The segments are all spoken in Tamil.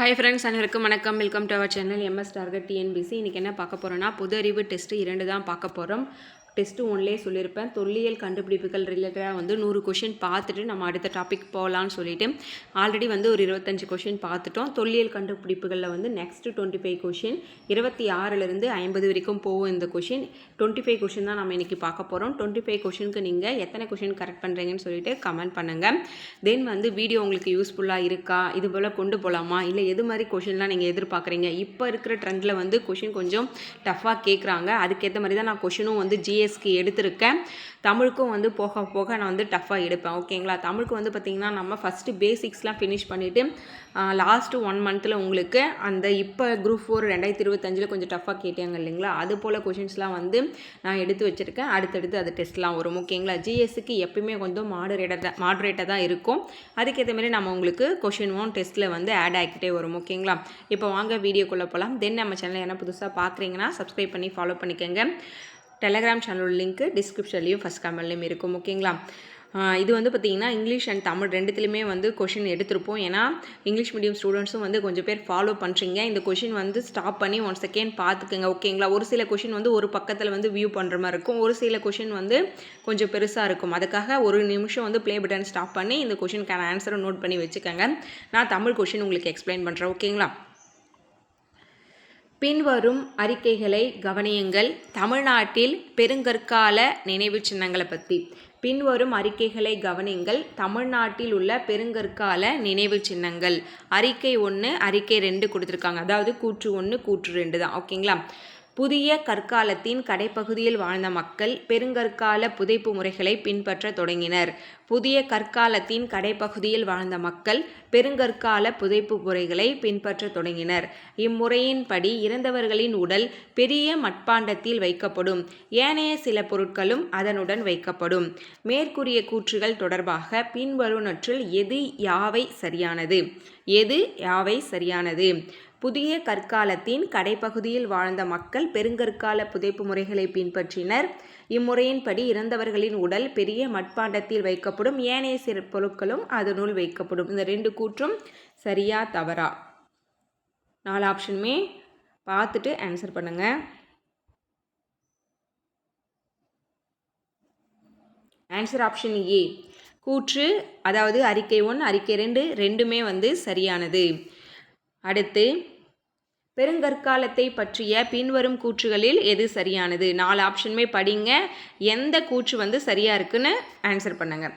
ஹாய் ஃப்ரெண்ட்ஸ் அனைவருக்கும் வணக்கம். Welcome to our channel MS target TNPSC இன்றைக்கி என்ன பார்க்க போகிறோன்னா பொது அறிவு டெஸ்ட்டு இரண்டு தான் பார்க்க போகிறோம் டெஸ்ட்டு ஒன்லேயே சொல்லியிருப்பேன். தொல்லியல் கண்டுபிடிப்புகள் ரிலேட்டடாக வந்து நூறு கொஷின் பார்த்துட்டு நம்ம அடுத்த டாபிக் போகலான்னு சொல்லிட்டு ஆல்ரெடி வந்து ஒரு இருபத்தஞ்சு கொஷின் பார்த்துட்டோம். தொல்லியல் கண்டுபிடிப்புகளில் வந்து நெக்ஸ்ட்டு டுவெண்ட்டி ஃபைவ் கொஷின் இருபத்தி ஆறுலேருந்து ஐம்பது வரைக்கும் போகும் இந்த கொஷின் டுவெண்ட்டி ஃபைவ் கொஷின் தான் நம்ம இன்றைக்கி பார்க்க போகிறோம் டுவெண்ட்டி ஃபைவ் கொஷினுக்கு நீங்கள் எத்தனை கொஷின் கரெக்ட் பண்ணுறீங்கன்னு சொல்லிட்டு கமெண்ட் பண்ணுங்கள் தென் வந்து வீடியோ உங்களுக்கு யூஸ்ஃபுல்லாக இருக்கா? இது போல் கொண்டு போகலாமா இல்லை எது மாதிரி கொஷின்லாம் நீங்கள் எதிர்பார்க்குறீங்க? இப்போ இருக்கிற ட்ரெண்டில் வந்து கொஷின் கொஞ்சம் டஃப்பாக கேட்குறாங்க அதுக்கேற்ற மாதிரி தான் நான் கொஷினும் வந்து ஜிஎஸ் ஜிஎஸ்க்கு எடுத்திருக்கேன். தமிழுக்கும் வந்து போக போக நான் வந்து டஃப்பாக எடுப்பேன். ஓகேங்களா தமிழுக்கு வந்து பார்த்திங்கன்னா நம்ம ஃபஸ்ட்டு பேசிக்ஸ்லாம் ஃபினிஷ் பண்ணிவிட்டு லாஸ்ட்டு ஒன் மந்த்தில் உங்களுக்கு அந்த இப்போ குரூப் ஃபோர் ரெண்டாயிரத்தி இருபத்தஞ்சில் கொஞ்சம் டஃப்பாக கேட்டாங்க இல்லைங்களா? அது போல் கொஷின்ஸ்லாம் வந்து நான் எடுத்து வச்சுருக்கேன். அடுத்தடுத்து அது டெஸ்ட்லாம் வரும். ஓகேங்களா ஜிஎஸ்க்கு எப்பயுமே கொஞ்சம் மாடரேட்டாக தான் மாடரேட்டாக தான் இருக்கும். அதுக்கேற்ற மாதிரி நம்ம உங்களுக்கு கொஷினும் டெஸ்ட்டில் வந்து ஆட் ஆகிக்கிட்டே வரும். ஓகேங்களா இப்போ வாங்க வீடியோக்குள்ளே போகலாம் தென் நம்ம சேனல் என்ன புதுசாக பார்க்குறீங்கன்னா சப்ஸ்கிரைப் பண்ணி ஃபாலோ பண்ணிக்கோங்க. டெலகிராம் சேனலோட லிங்க்கு டிஸ்கிரிப்ஷன்லேயும் ஃபஸ்ட் கமெண்ட்லேயும் இருக்கும் ஓகேங்களா இது வந்து பார்த்திங்கன்னா இங்கிலீஷ் அண்ட் தமிழ் ரெண்டுத்துலையுமே வந்து கொஷின் எடுத்திருப்போம். ஏன்னா இங்கிலீஷ் மீடியம் ஸ்டூடெண்ட்ஸும் வந்து கொஞ்சம் பேர் ஃபாலோ பண்ணுறீங்க இந்த கொஷின் வந்து ஸ்டாப் பண்ணி ஒன் செகண்ட் பார்த்துக்குங்க ஓகேங்களா ஒரு சில கொஷின் வந்து ஒரு பக்கத்தில் வந்து வியூ பண்ணுற மாதிரி இருக்கும். ஒரு சில கொஷின் வந்து கொஞ்சம் பெருசாக இருக்கும். அதுக்காக ஒரு நிமிஷம் வந்து ப்ளே பட்டன் ஸ்டாப் பண்ணி இந்த கொஷினுக்கான ஆன்சரை நோட் பண்ணி வச்சுக்கோங்க. நான் தமிழ் கொஷின் உங்களுக்கு எக்ஸ்பிளைன் பண்ணுறேன் ஓகேங்களா பின்வரும் அறிக்கைகளை கவனியுங்கள். தமிழ்நாட்டில் பெருங்கற்கால நினைவு சின்னங்களை பற்றி பின்வரும் அறிக்கைகளை கவனிங்கள் தமிழ்நாட்டில் உள்ள பெருங்கற்கால நினைவு சின்னங்கள். அறிக்கை ஒன்று அறிக்கை ரெண்டு கொடுத்துருக்காங்க. அதாவது கூற்று ஒன்று கூற்று ரெண்டு தான். ஓகேங்களா? புதிய கற்காலத்தின் கடைப்பகுதியில் வாழ்ந்த மக்கள் பெருங்கற்கால புதைப்பு முறைகளை பின்பற்ற தொடங்கினர். புதிய கற்காலத்தின் கடைப்பகுதியில் வாழ்ந்த மக்கள் பெருங்கற்கால புதைப்பு முறைகளை பின்பற்ற தொடங்கினர். இம்முறையின்படி இறந்தவர்களின் உடல் பெரிய மட்பாண்டத்தில் வைக்கப்படும். ஏனைய சில பொருட்களும் அதனுடன் வைக்கப்படும். மேற்கூறிய கூற்றுகள் தொடர்பாக பின்வருவனற்றில் எது யாவை சரியானது? எது யாவை சரியானது? புதிய கற்காலத்தின் கடைப்பகுதியில் வாழ்ந்த மக்கள் பெருங்கற்கால புதைப்பு முறைகளை பின்பற்றினர். இம்முறையின்படி இறந்தவர்களின் உடல் பெரிய மட்பாண்டத்தில் வைக்கப்படும் ஏனைய சிறு பொருட்களும் அதனுள் வைக்கப்படும். இந்த ரெண்டு கூற்றும் சரியா தவறா? நாலு ஆப்ஷனுமே பார்த்துட்டு ஆன்சர் பண்ணுங்கள் ஆன்சர் ஆப்ஷன் ஏ கூற்று அதாவது அறிக்கை ஒன் அறிக்கை ரெண்டு ரெண்டுமே வந்து சரியானது. அடுத்து பெருங்கற்காலத்தை பற்றிய பின்வரும் கூற்றுகளில் எது சரியானது? நாலு ஆப்ஷனுமே படிங்க. எந்த கூற்று வந்து சரியாக இருக்குன்னு ஆன்சர் பண்ணுங்க.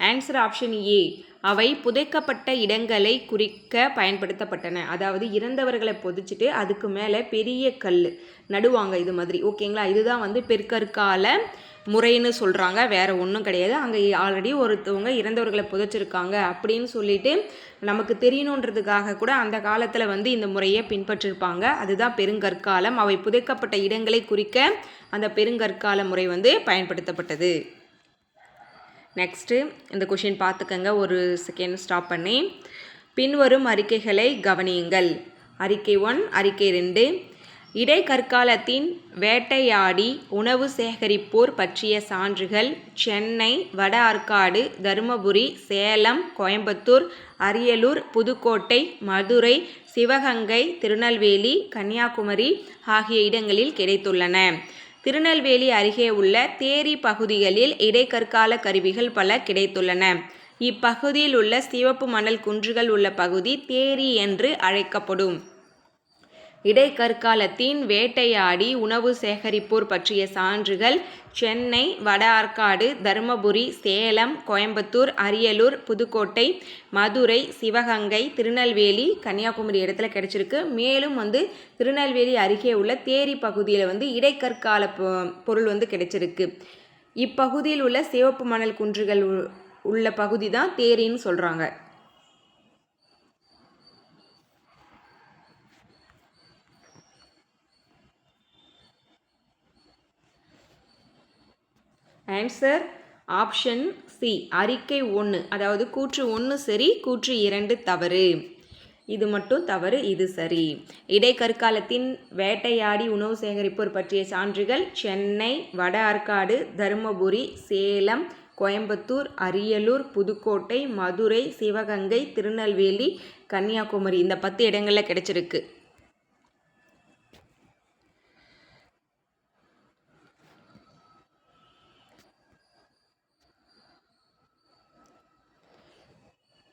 ஆன்சர் ஆப்ஷன் ஏ அவை புதைக்கப்பட்ட இடங்களை குறிக்க பயன்படுத்தப்பட்டன. அதாவது இறந்தவர்களை புதைச்சிட்டு அதுக்கு மேலே பெரிய கல் நடுவாங்க இது மாதிரி. ஓகேங்களா? இதுதான் வந்து பெருக்கற்கால முறைன்னு சொல்கிறாங்க வேறு ஒன்றும் கிடையாது. அங்கே ஆல்ரெடி ஒருத்தவங்க இறந்தவர்களை புதைச்சிருக்காங்க அப்படின்னு சொல்லிட்டு நமக்கு தெரியணுன்றதுக்காக கூட அந்த காலத்தில் வந்து இந்த முறையை பின்பற்றிருப்பாங்க. அதுதான் பெருங்கற்காலம். அவை புதைக்கப்பட்ட இடங்களை குறிக்க அந்த பெருங்கற்கால முறை வந்து பயன்படுத்தப்பட்டது. நெக்ஸ்ட்டு இந்த கொஷின் பார்த்துக்கங்க. ஒரு செகண்ட் ஸ்டாப் பண்ணி. பின்வரும் அறிக்கைகளை கவனியுங்கள். அறிக்கை ஒன் அறிக்கை ரெண்டு. இடைக்கற்காலத்தின் வேட்டையாடி உணவு சேகரிப்போர் பற்றிய சான்றுகள். சென்னை வட ஆற்காடு தருமபுரி சேலம் கோயம்புத்தூர் அரியலூர் புதுக்கோட்டை மதுரை சிவகங்கை திருநெல்வேலி கன்னியாகுமரி ஆகிய இடங்களில் கிடைத்துள்ளன. திருநெல்வேலி அருகே உள்ள தேரி பகுதிகளில் இடைக்கற்கால கருவிகள் பல கிடைத்துள்ளன. இப்பகுதியில் உள்ள சிவப்பு மணல் குன்றுகள் உள்ள பகுதி தேரி என்று அழைக்கப்படும். இடைக்கற்காலத்தின் வேட்டையாடி உணவு சேகரிப்போர் பற்றிய சான்றுகள் சென்னை வட ஆற்காடு தருமபுரி சேலம் கோயம்புத்தூர் அரியலூர் புதுக்கோட்டை மதுரை சிவகங்கை திருநெல்வேலி கன்னியாகுமரி இடத்துல கிடச்சிருக்கு. மேலும் வந்து திருநெல்வேலி அருகே உள்ள தேரி பகுதியில் வந்து இடைக்கற்கால பொருள் வந்து கிடைச்சிருக்கு. இப்பகுதியில் உள்ள சிவப்பு மணல் குன்றுகள் உள்ள பகுதி தான் தேரின்னு சொல்கிறாங்க ஆன்சர் ஆப்ஷன் சி அறிக்கை ஒன்று அதாவது கூற்று ஒன்று சரி கூற்று இரண்டு தவறு. இது மட்டும் தவறு இது சரி. இடைக்கற்காலத்தின் வேட்டையாடி உணவு சேகரிப்போர் பற்றிய சான்றுகள் சென்னை வட ஆற்காடு தருமபுரி சேலம் கோயம்புத்தூர் அரியலூர் புதுக்கோட்டை மதுரை சிவகங்கை திருநெல்வேலி கன்னியாகுமரி. இந்த பத்து இடங்களில் கிடைச்சிருக்கு.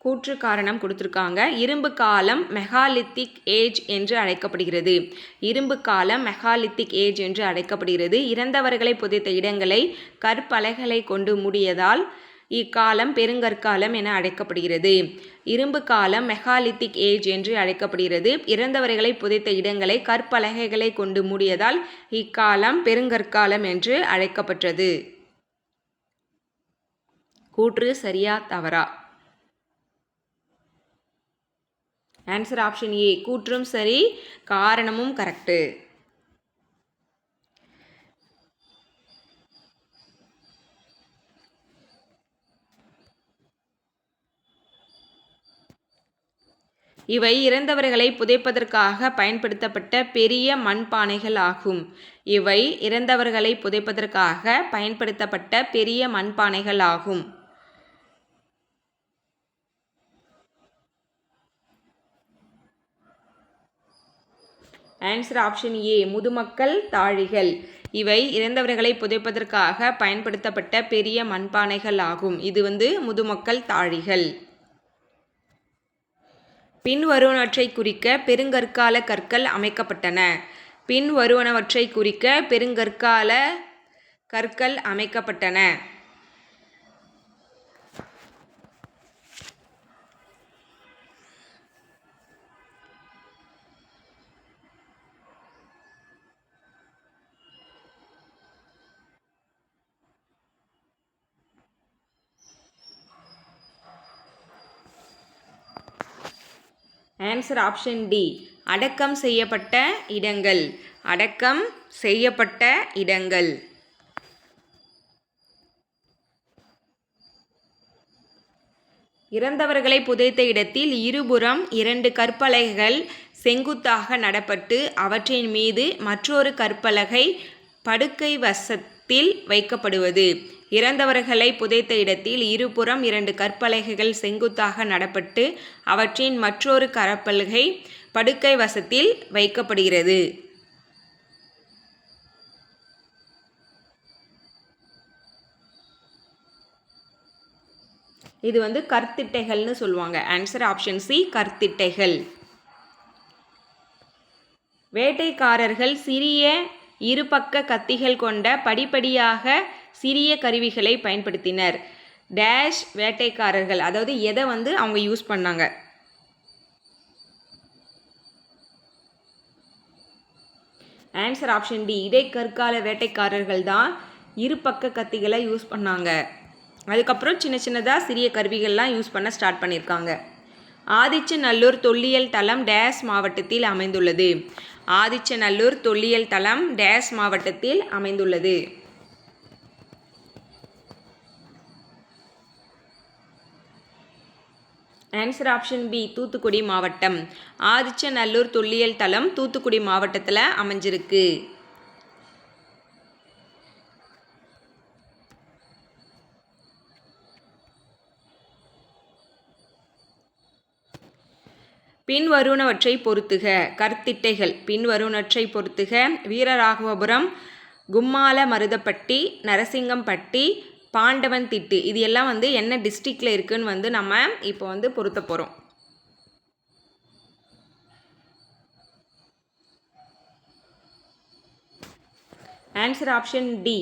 கூற்று காரணம் கொடுத்துருக்காங்க. இரும்பு காலம் மெகாலித்திக் ஏஜ் என்று அழைக்கப்படுகிறது. இரும்பு காலம் மெகாலித்திக் ஏஜ் என்று அழைக்கப்படுகிறது. இறந்தவர்களை புதைத்த இடங்களை கற்பலகைகளை கொண்டு மூடியதால் இக்காலம் பெருங்கற்காலம் என அழைக்கப்படுகிறது. இரும்பு காலம் மெகாலித்திக் ஏஜ் என்று அழைக்கப்படுகிறது. இறந்தவர்களை புதைத்த இடங்களை கற்பலகைகளை கொண்டு மூடியதால் இக்காலம் பெருங்கற்காலம் என்று அழைக்கப்பட்டது. கூற்று சரியா தவறா? ஆன்சர் ஆப்ஷன் ஏ கூற்றும் சரி காரணமும் கரெக்டு இவை இறந்தவர்களை புதைப்பதற்காக பயன்படுத்தப்பட்ட பெரிய மண்பானைகள் ஆகும். இவை இறந்தவர்களை புதைப்பதற்காக பயன்படுத்தப்பட்ட பெரிய மண்பானைகள் ஆகும். ஆன்சர் ஆப்ஷன் ஏ முதுமக்கள் தாழிகள். இவை இறந்தவர்களை புதைப்பதற்காக பயன்படுத்தப்பட்ட பெரிய மண்பானைகள் ஆகும். இது வந்து முதுமக்கள் தாழிகள். பின்வருவனவற்றை குறிக்க பெருங்கற்கால கற்கள் அமைக்கப்பட்டன. பின்வருவனவற்றை குறிக்க பெருங்கற்கால கற்கள் அமைக்கப்பட்டன. ஆன்சர் ஆப்ஷன் டி அடக்கம் செய்யப்பட்ட இடங்கள். அடக்கம் செய்யப்பட்ட இடங்கள். இறந்தவர்களை புதைத்த இடத்தில் இருபுறம் இரண்டு கற்பலகைகள் செங்குத்தாக நடப்பட்டு அவற்றின் மீது மற்றொரு கற்பலகை படுக்கை வசத்தில் வைக்கப்படுவது. இறந்தவர்களை புதைத்த இடத்தில் இருபுறம் இரண்டு கற்பலகைகள் செங்குத்தாக நடப்பட்டு அவற்றின் மற்றொரு கற்பலகை படுக்கை வசத்தில் வைக்கப்படுகிறது. இது வந்து கற்திட்டைகள்னு சொல்லுவாங்க. ஆன்சர் ஆப்ஷன் சி கற்திட்டைகள். வேட்டைக்காரர்கள் சிறிய இருபக்க கத்திகள் கொண்ட படிப்படியாக சிறிய கருவிகளை பயன்படுத்தினர். டேஷ் வேட்டைக்காரர்கள் அதாவது எதை வந்து அவங்க யூஸ் பண்ணாங்க? ஆன்சர் ஆப்ஷன் டி இடைக்கற்கால வேட்டைக்காரர்கள் தான் இருபக்க கத்திகளை யூஸ் பண்ணாங்க. அதுக்கப்புறம் சின்ன சின்னதாக சிறிய கருவிகள்லாம் யூஸ் பண்ண ஸ்டார்ட் பண்ணியிருக்காங்க ஆதிச்சநல்லூர் தொல்லியல் தளம் டேஸ் மாவட்டத்தில் அமைந்துள்ளது. ஆதிச்சநல்லூர் தொல்லியல் தளம் டேஸ் மாவட்டத்தில் அமைந்துள்ளது. ஆன்சர் ஆப்ஷன் பி தூத்துக்குடி மாவட்டம். ஆதிச்சநல்லூர் தொல்லியல் தளம் தூத்துக்குடி மாவட்டத்தில் அமைஞ்சிருக்கு. பின்வருணவற்றை பொறுத்துக. கருத்திட்டைகள். பின்வருணவற்றை பொறுத்துக. வீரராகவபுரம் கும்மால மருதப்பட்டி நரசிங்கம்பட்டி பாண்டவன் திட்டு. இது எல்லாம் வந்து என்ன டிஸ்ட்ரிக்டில் இருக்குன்னு வந்து நம்ம இப்போ வந்து பொருத்த போகிறோம் ஆன்சர் ஆப்ஷன் டி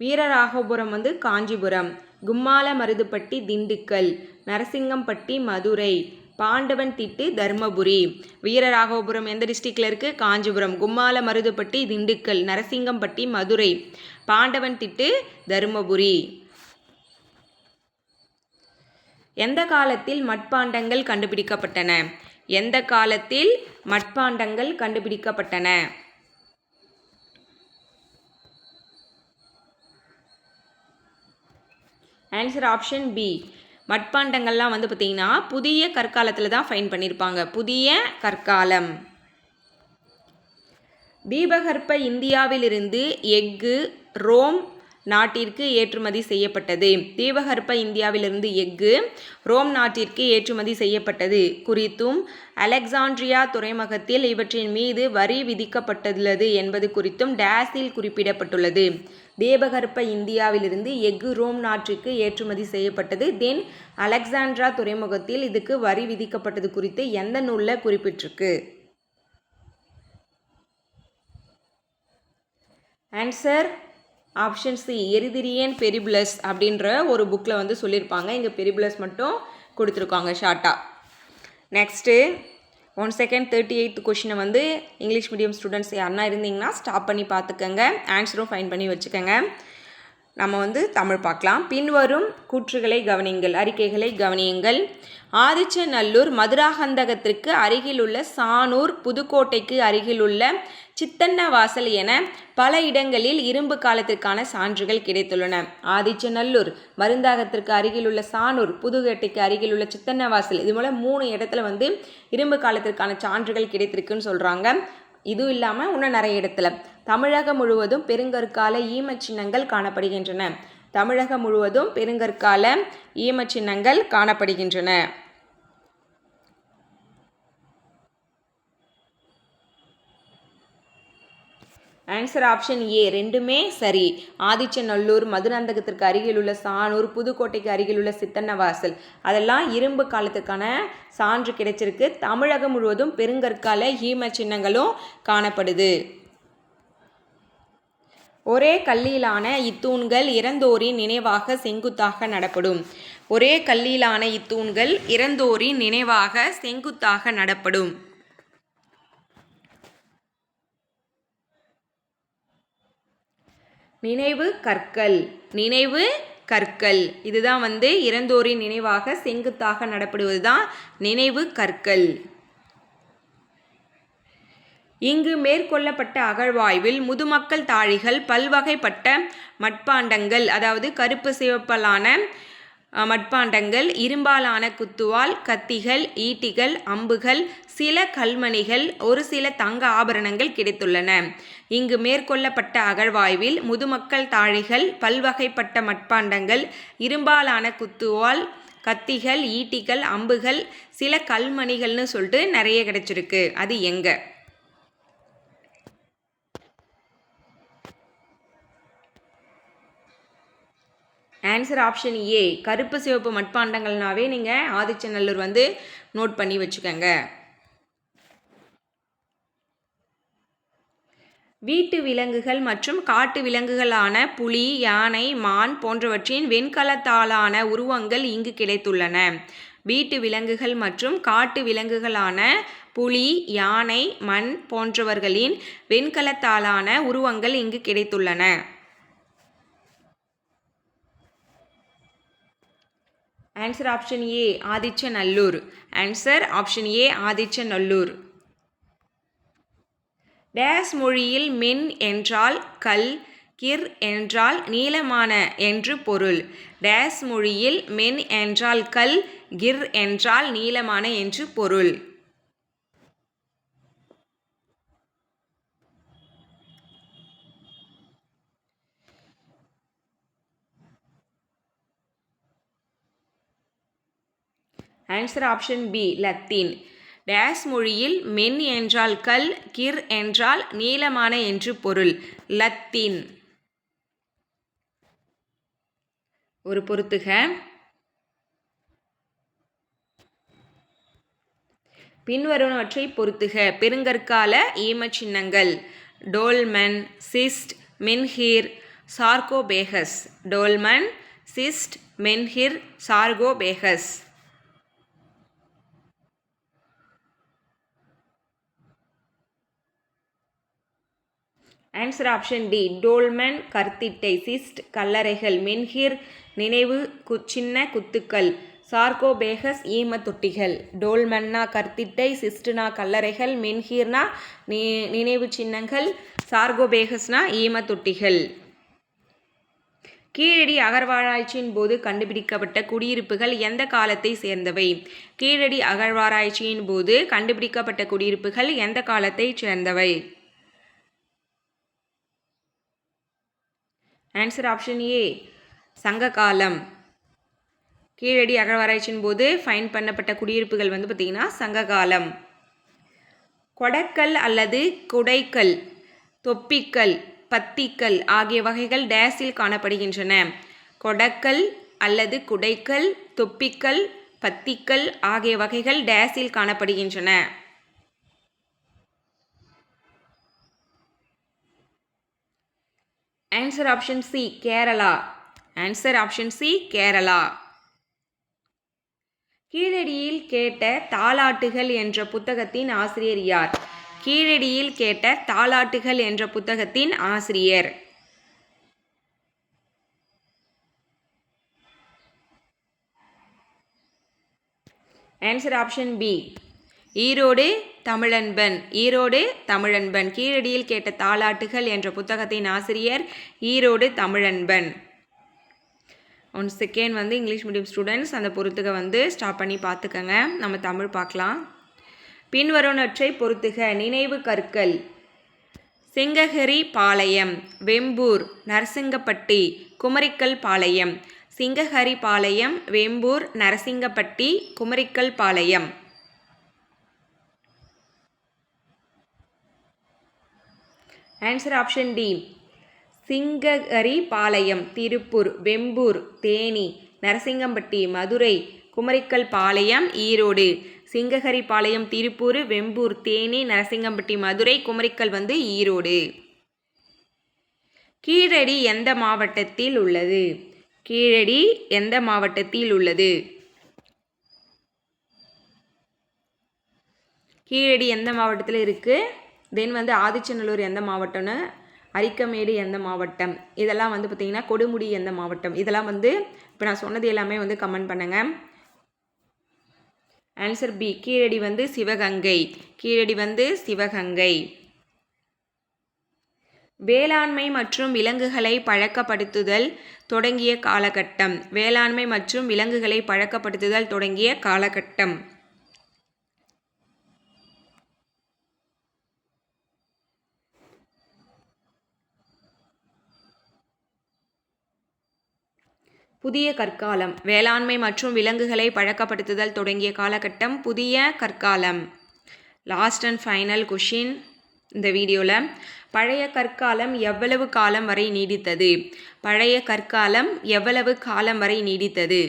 வீரராகபுரம் வந்து காஞ்சிபுரம். கும்மால மருதுப்பட்டி திண்டுக்கல். நரசிங்கம்பட்டி மதுரை. பாண்டவன் திட்டு தர்மபுரி. வீரராகவபுரம் எந்த டிஸ்ட்ரிக்டில் இருக்குது காஞ்சிபுரம். கும்மால மருதுப்பட்டி திண்டுக்கல். நரசிங்கம்பட்டி மதுரை. பாண்டவன் திட்டு தருமபுரி. எந்த காலத்தில் மட்பாண்டங்கள் கண்டுபிடிக்கப்பட்டன? எந்த காலத்தில் மட்பாண்டங்கள் கண்டுபிடிக்கப்பட்டன? ஆன்சர் ஆப்ஷன் பி மட்பாண்டங்கள்லாம் வந்து பார்த்திங்கன்னா புதிய கற்காலத்தில் தான் ஃபைன் பண்ணியிருப்பாங்க புதிய கற்காலம். தீபகற்ப இந்தியாவிலிருந்து எஃகு ரோம் நாட்டிற்கு ஏற்றுமதி செய்யப்பட்டது. தீபகற்ப இந்தியாவிலிருந்து எஃகு ரோம் நாட்டிற்கு ஏற்றுமதி செய்யப்பட்டது. குறித்தும் அலெக்சாண்ட்ரியா துறைமுகத்தில் இவற்றின் மீது வரி விதிக்கப்பட்டுள்ளது என்பது குறித்தும் டேஸில் குறிப்பிடப்பட்டுள்ளது. தேபகற்ப இந்தியாவிலிருந்து எஃகு ரோம் நாட்டிற்கு ஏற்றுமதி செய்யப்பட்டது. தென் அலெக்சாண்ட்ரா துறைமுகத்தில் இதுக்கு வரி விதிக்கப்பட்டது குறித்து எந்த நூலில் குறிப்பிட்டிருக்கு? Answer option C Erythraean Periplus அப்படின்ற ஒரு புக்கில் வந்து சொல்லியிருப்பாங்க. இங்கே பெரிபிளஸ் மட்டும் கொடுத்துருக்காங்க ஷார்ட்டாக next one second thirty eight கொஷினை வந்து இங்கிலீஷ் மீடியம் ஸ்டூடெண்ட்ஸ் யாருன்னா இருந்தீங்கன்னா ஸ்டாப் பண்ணி பார்த்துக்கோங்க ஆன்சரும் ஃபைன் பண்ணி வச்சுக்கோங்க. நம்ம வந்து தமிழ் பார்க்கலாம். பின்வரும் கூற்றுகளை கவனியுங்கள் அறிக்கைகளை கவனியுங்கள். ஆதிச்சநல்லூர் மதுராகந்தகத்திற்கு அருகிலுள்ள சானூர் புதுக்கோட்டைக்கு அருகிலுள்ள சித்தன்ன வாசல் என பல இடங்களில் இரும்பு காலத்திற்கான சான்றுகள் கிடைத்துள்ளன. ஆதிச்சநல்லூர் மருந்தாகத்திற்கு அருகிலுள்ள சானூர் புதுக்கோட்டைக்கு அருகிலுள்ள சித்தன்னவாசல் இது மூலம் மூணு இடத்துல வந்து இரும்பு காலத்திற்கான சான்றுகள் கிடைத்திருக்குன்னு சொல்கிறாங்க இதுவும் இல்லாமல் இன்னும் நிறைய இடத்துல. தமிழகம் முழுவதும் பெருங்கற்கால ஈமச் சின்னங்கள் காணப்படுகின்றன. தமிழகம் முழுவதும் பெருங்கற்கால ஈமச் சின்னங்கள் காணப்படுகின்றன. ஆன்சர் ஆப்ஷன் ஏ ரெண்டுமே சரி. ஆதிச்சநல்லூர் மதுராந்தகத்திற்கு அருகில் உள்ள சானூர் புதுக்கோட்டைக்கு அருகில் உள்ள சித்தன்னவாசல். அதெல்லாம் இரும்பு காலத்துக்கான சான்று கிடைச்சிருக்கு. தமிழகம் முழுவதும் பெருங்கற்கால ஹீம சின்னங்களும் காணப்படுது. ஒரே கல்லிலான இத்தூண்கள் இறந்தோரின் நினைவாக செங்குத்தாக நடப்படும். ஒரே கல்லிலான இத்தூண்கள் இறந்தோரின் நினைவாக செங்குத்தாக நடப்படும். நினைவு கற்கள். நினைவு கற்கள். இதுதான் வந்து இறந்தோரின் நினைவாக செங்குத்தாக நடப்படுவது தான் நினைவு கற்கள். இங்கு மேற்கொள்ளப்பட்ட அகழ்வாய்வில் முதுமக்கள் தாழிகள் பல்வகைப்பட்ட மட்பாண்டங்கள் அதாவது கருப்பு சிவப்பலான மட்பாண்டங்கள் இரும்பாலான குத்துவால் கத்திகள் ஈட்டிகள் அம்புகள் சில கல்மணிகள் ஒரு சில தங்க ஆபரணங்கள் கிடைத்துள்ளன. இங்கு மேற்கொள்ளப்பட்ட அகழ்வாய்வில் முதுமக்கள் தாழிகள் பல்வகைப்பட்ட மட்பாண்டங்கள் இரும்பாலான குத்துவால் கத்திகள் ஈட்டிகள் அம்புகள் சில கல்மணிகள்னு சொல்லிட்டு நிறைய கிடச்சிருக்கு. அது எங்க? ஆன்சர் ஆப்ஷன் ஏ கருப்பு சிவப்பு மட்பாண்டங்கள்னாவே நீங்கள் ஆதிச்சநல்லூர் வந்து நோட் பண்ணி வச்சுக்கோங்க. வீட்டு விலங்குகள் மற்றும் காட்டு விலங்குகளான புலி யானை மான் போன்றவற்றின் வெண்கலத்தாலான உருவங்கள் இங்கு கிடைத்துள்ளன. வீட்டு விலங்குகள் மற்றும் காட்டு விலங்குகளான புலி யானை மண் போன்றவர்களின் வெண்கலத்தாலான உருவங்கள் இங்கு கிடைத்துள்ளன. Answer option A Adichanallur answer option A Adichanallur days மொழியில் மென் என்றால் கல் கிர் என்றால் நீளமான என்று பொருள். டேஸ் மொழியில் மென் என்றால் கல் கிர் என்றால் நீளமான என்று பொருள். ஆன்சர் ஆப்ஷன் பி லத்தீன் டேஸ் மொழியில் மென் என்றால் கல் கிர் என்றால் நீளமான என்று பொருள். லத்தீன். ஒரு பொருத்துக பின்வருவனவற்றை பொறுத்துக. பெருங்கற்கால ஈமச் சின்னங்கள் dolmen cist menhir sarcophagus. Dolmen cist menhir sarcophagus. Answer option D dolmen கர்த்திட்டை cist கல்லறைகள் மென்ஹிர் நினைவு கு சின்ன குத்துக்கள் சார்கோபேகஸ் ஈம தொட்டிகள் டோல்மன்னா கர்த்திட்டை சிஸ்டுனா கல்லறைகள் மென்ஹீர்னா நி நினைவு சின்னங்கள் சார்கோபேகஸ்னா ஈம தொட்டிகள் கீழடி அகழ்வாராய்ச்சியின் போது கண்டுபிடிக்கப்பட்ட குடியிருப்புகள் எந்த காலத்தை சேர்ந்தவை? கீழடி அகழ்வாராய்ச்சியின் போது கண்டுபிடிக்கப்பட்ட குடியிருப்புகள் எந்த காலத்தை சேர்ந்தவை? ஆன்சர் ஆப்ஷன் ஏ சங்க காலம் கீழடி அகழ்வாராய்ச்சியின் போது ஃபைன் பண்ணப்பட்ட குடியிருப்புகள் வந்து பார்த்திங்கன்னா சங்க காலம் கொடக்கல் அல்லது குடைக்கல் தொப்பிக்கல் பத்திக்கல் ஆகிய வகைகள் டேஸில் காணப்படுகின்றன. கொடக்கல் அல்லது குடைக்கல் தொப்பிக்கல் பத்திக்கல் ஆகிய வகைகள் டேஸில் காணப்படுகின்றன. Answer option C Kerala answer option C Kerala கீழடியில் கேட்ட தாலாட்டுகள் என்ற புத்தகத்தின் ஆசிரியர் யார்? கீழடியில் கேட்ட தாலாட்டுகள் என்ற புத்தகத்தின் ஆசிரியர். Answer option B Erode Tamilanban Erode Tamilanban கீழடியில் கேட்ட தாலாட்டுகள் என்ற புத்தகத்தின் ஆசிரியர் ஈரோடு தமிழன்பன். ஒன் செகண்ட் வந்து இங்கிலீஷ் மீடியம் ஸ்டூடெண்ட்ஸ் அந்த பொறுத்துக வந்து ஸ்டாப் பண்ணி பார்த்துக்கங்க நம்ம தமிழ் பார்க்கலாம் பின்வருவனற்றை பொறுத்துக. நினைவு கற்கள். Singagiri Palayam Vembur Narasingapatti Kumarikkal Palayam. Singagiri Palayam Vembur Narasingapatti Kumarikkal Palayam. Answer option D Singagiri Palayam Tiruppur Vembur Theni Narasingampatti Madurai Kumarikkal Palayam Erode. Singagiri Palayam Tiruppur Vembur Theni Narasingampatti Madurai Kumarikkal வந்து ஈரோடு. கீழடி எந்த மாவட்டத்தில் உள்ளது? கீழடி எந்த மாவட்டத்தில் உள்ளது? கீழடி எந்த மாவட்டத்தில் இருக்குது தென் வந்து ஆதிச்சநல்லூர் எந்த மாவட்டம்னு அரிக்கமேடு எந்த மாவட்டம்? இதெல்லாம் வந்து பார்த்திங்கன்னா கொடுமுடி எந்த மாவட்டம்? இதெல்லாம் வந்து இப்போ நான் சொன்னது எல்லாமே வந்து கமெண்ட் பண்ணுங்கள் ஆன்சர் பி கீழடி வந்து சிவகங்கை. கீழடி வந்து சிவகங்கை. வேளாண்மை மற்றும் விலங்குகளை பழக்கப்படுத்துதல் தொடங்கிய காலகட்டம். வேளாண்மை மற்றும் விலங்குகளை பழக்கப்படுத்துதல் தொடங்கிய காலகட்டம். புதிய கற்காலம். வேளாண்மை மற்றும் விலங்குகளை பழக்கப்படுத்துதல் தொடங்கிய காலகட்டம் புதிய கற்காலம். லாஸ்ட் அண்ட் ஃபைனல் கொஷின் இந்த வீடியோவில் பழைய கற்காலம் எவ்வளவு காலம் வரை நீடித்தது? பழைய கற்காலம் எவ்வளவு காலம் வரை நீடித்தது?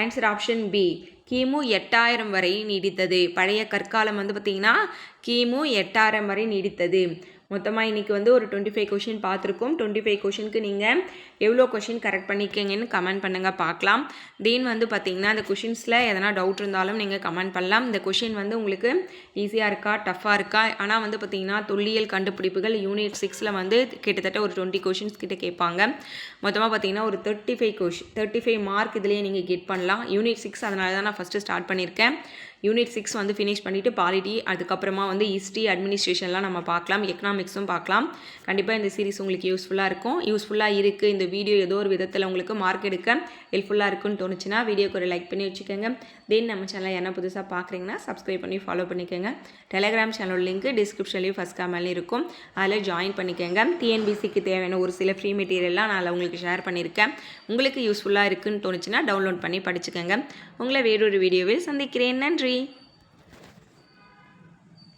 ஆன்சர் ஆப்ஷன் பி கிமு எட்டாயிரம் வரை நீடித்தது. பழைய கற்காலம் வந்து பார்த்திங்கன்னா கிமு எட்டாயிரம் வரை நீடித்தது. மொத்தமாக இன்றைக்கி வந்து ஒரு டுவெண்ட்டி ஃபைவ் கொஷின் பார்த்துருக்கோம். டுவெண்ட்டி ஃபைவ் கொஷினுக்கு நீங்கள் எவ்வளோ கொஷின் கரெக்ட் பண்ணிக்கங்கன்னு கமெண்ட் பண்ணுங்கள் பார்க்கலாம். தென் வந்து பார்த்திங்கன்னா அந்த கொஷின்ஸில் எதனா டவுட் இருந்தாலும் நீங்கள் கமெண்ட் பண்ணலாம். இந்த கொஷின் வந்து உங்களுக்கு ஈஸியாக இருக்கா? டஃப்பாக இருக்கா? ஆனால் வந்து பார்த்திங்கன்னா தொல்லியல் கண்டுபிடிப்புகள் யூனிட் சிக்ஸில் வந்து கிட்டத்தட்ட ஒரு டுவெண்ட்டி கொஷின்ஸ் கிட்ட கேட்பாங்க. மொத்தமாக பார்த்திங்கன்னா ஒரு thirty five question thirty five mark இதுலேயே நீங்கள் கெட் பண்ணலாம். யூனிட் சிக்ஸ் அதனால தான் நான் ஃபஸ்ட்டு ஸ்டார்ட் பண்ணியிருக்கேன் யூனிட் சிக்ஸ் வந்து ஃபினிஷ் பண்ணிவிட்டு பாலிட்டி அதுக்கப்புறமா வந்து ஹிஸ்ட்ரி அட்மினிஸ்ட்ரேஷன்லாம் நம்ம பார்க்கலாம். எக்கனாமிக்ஸும் பார்க்கலாம். கண்டிப்பாக இந்த சீரிஸ் உங்களுக்கு யூஸ்ஃபுல்லாக இருக்கும். யூஸ்ஃபுல்லாக இருக்குது இந்த வீடியோ ஏதோ ஒரு விதத்தில் உங்களுக்கு மார்க் எடுக்க ஹெல்ப்ஃபுல்லாக இருக்குன்னு தோணுச்சுன்னா வீடியோக்கு ஒரு லைக் பண்ணி வச்சுக்கோங்க. தென் நம்ம சேனலை என்ன புதுசாக பார்க்குறீங்கன்னா சப்ஸ்கிரைப் பண்ணி ஃபாலோ பண்ணிக்கோங்க. டெலிகிராம் சேனல் லிங்க் டிஸ்கிரிப்ஷன்லேயும் ஃபஸ்ட் கமெண்ட்லேயும் இருக்கும். அதில் ஜாயின் பண்ணிக்கோங்க. டிஎன்பிசிக்கு தேவையான ஒரு சில ஃப்ரீ மெட்டீரியல்லாம் நான் உங்களுக்கு ஷேர் பண்ணியிருக்கேன். உங்களுக்கு யூஸ்ஃபுல்லாக இருக்குன்னு தோணுச்சுன்னா டவுன்லோட் பண்ணி படிச்சுக்கோங்க. உங்களை வேறொரு வீடியோவில் சந்திக்கிறேன். நன்றி.